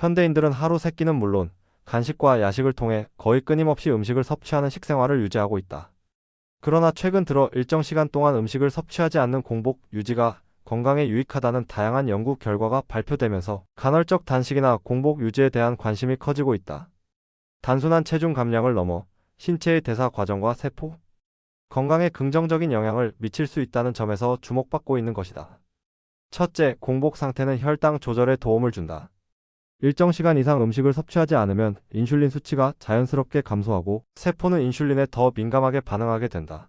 현대인들은 하루 세 끼는 물론 간식과 야식을 통해 거의 끊임없이 음식을 섭취하는 식생활을 유지하고 있다. 그러나 최근 들어 일정 시간 동안 음식을 섭취하지 않는 공복 유지가 건강에 유익하다는 다양한 연구 결과가 발표되면서 간헐적 단식이나 공복 유지에 대한 관심이 커지고 있다. 단순한 체중 감량을 넘어 신체의 대사 과정과 세포, 건강에 긍정적인 영향을 미칠 수 있다는 점에서 주목받고 있는 것이다. 첫째, 공복 상태는 혈당 조절에 도움을 준다. 일정 시간 이상 음식을 섭취하지 않으면 인슐린 수치가 자연스럽게 감소하고 세포는 인슐린에 더 민감하게 반응하게 된다.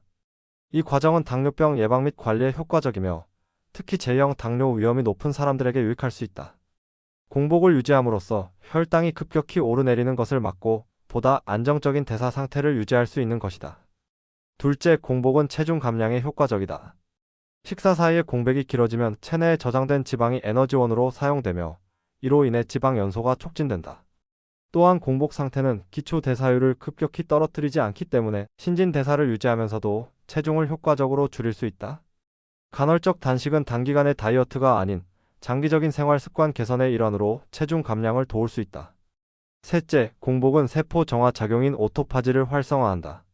이 과정은 당뇨병 예방 및 관리에 효과적이며 특히 제형 당뇨 위험이 높은 사람들에게 유익할 수 있다. 공복을 유지함으로써 혈당이 급격히 오르내리는 것을 막고 보다 안정적인 대사 상태를 유지할 수 있는 것이다. 둘째, 공복은 체중 감량에 효과적이다. 식사 사이에 공백이 길어지면 체내에 저장된 지방이 에너지원으로 사용되며 이로 인해 지방 연소가 촉진된다. 또한 공복 상태는 기초 대사율을 급격히 떨어뜨리지 않기 때문에 신진 대사를 유지하면서도 체중을 효과적으로 줄일 수 있다. 간헐적 단식은 단기간의 다이어트가 아닌 장기적인 생활 습관 개선의 일환으로 체중 감량을 도울 수 있다. 셋째, 공복은 세포 정화 작용인 오토파지를 활성화한다.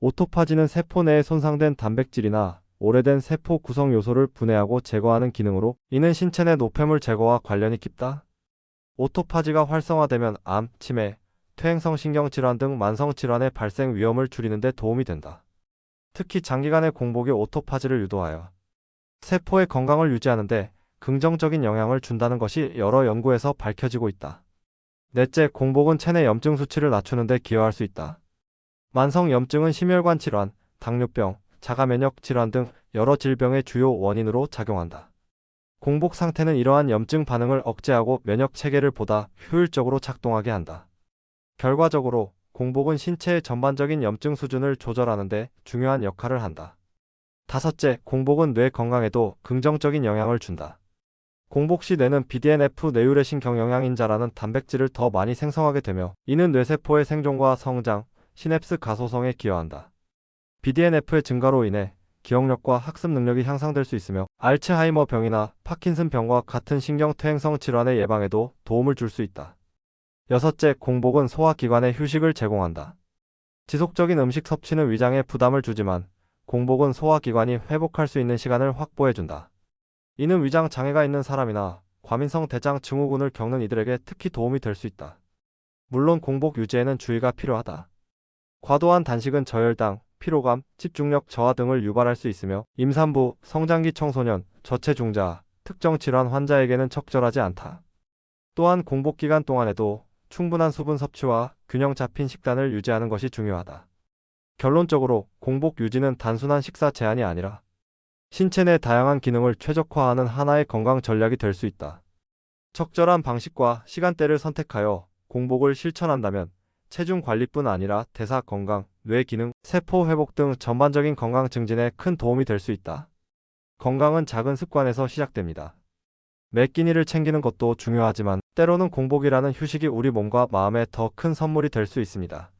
오토파지는 세포 내에 손상된 단백질이나 오래된 세포 구성 요소를 분해하고 제거하는 기능으로 이는 신체 내 노폐물 제거와 관련이 깊다. 오토파지가 활성화되면 암, 치매, 퇴행성 신경질환 등 만성 질환의 발생 위험을 줄이는 데 도움이 된다. 특히 장기간의 공복이 오토파지를 유도하여 세포의 건강을 유지하는데 긍정적인 영향을 준다는 것이 여러 연구에서 밝혀지고 있다. 넷째, 공복은 체내 염증 수치를 낮추는 데 기여할 수 있다. 만성 염증은 심혈관 질환, 당뇨병, 자가 면역 질환 등 여러 질병의 주요 원인으로 작용한다. 공복 상태는 이러한 염증 반응을 억제하고 면역 체계를 보다 효율적으로 작동하게 한다. 결과적으로 공복은 신체의 전반적인 염증 수준을 조절하는 데 중요한 역할을 한다. 다섯째, 공복은 뇌 건강에도 긍정적인 영향을 준다. 공복 시 뇌는 BDNF 뇌유래신 경영양인자라는 단백질을 더 많이 생성하게 되며 이는 뇌세포의 생존과 성장, 시냅스 가소성에 기여한다. BDNF의 증가로 인해 기억력과 학습 능력이 향상될 수 있으며 알츠하이머 병이나 파킨슨 병과 같은 신경퇴행성 질환의 예방에도 도움을 줄 수 있다. 여섯째, 공복은 소화기관에 휴식을 제공한다. 지속적인 음식 섭취는 위장에 부담을 주지만 공복은 소화기관이 회복할 수 있는 시간을 확보해준다. 이는 위장 장애가 있는 사람이나 과민성 대장 증후군을 겪는 이들에게 특히 도움이 될 수 있다. 물론 공복 유지에는 주의가 필요하다. 과도한 단식은 저혈당, 피로감, 집중력 저하 등을 유발할 수 있으며 임산부, 성장기 청소년, 저체중자, 특정 질환 환자에게는 적절하지 않다. 또한 공복 기간 동안에도 충분한 수분 섭취와 균형 잡힌 식단을 유지하는 것이 중요하다. 결론적으로 공복 유지는 단순한 식사 제한이 아니라 신체 내 다양한 기능을 최적화하는 하나의 건강 전략이 될 수 있다. 적절한 방식과 시간대를 선택하여 공복을 실천한다면 체중 관리뿐 아니라 대사 건강, 뇌 기능, 세포 회복 등 전반적인 건강 증진에 큰 도움이 될 수 있다. 건강은 작은 습관에서 시작됩니다. 매 끼니를 챙기는 것도 중요하지만 때로는 공복이라는 휴식이 우리 몸과 마음에 더 큰 선물이 될 수 있습니다.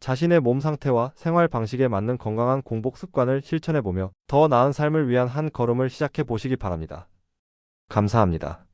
자신의 몸 상태와 생활 방식에 맞는 건강한 공복 습관을 실천해 보며 더 나은 삶을 위한 한 걸음을 시작해 보시기 바랍니다. 감사합니다.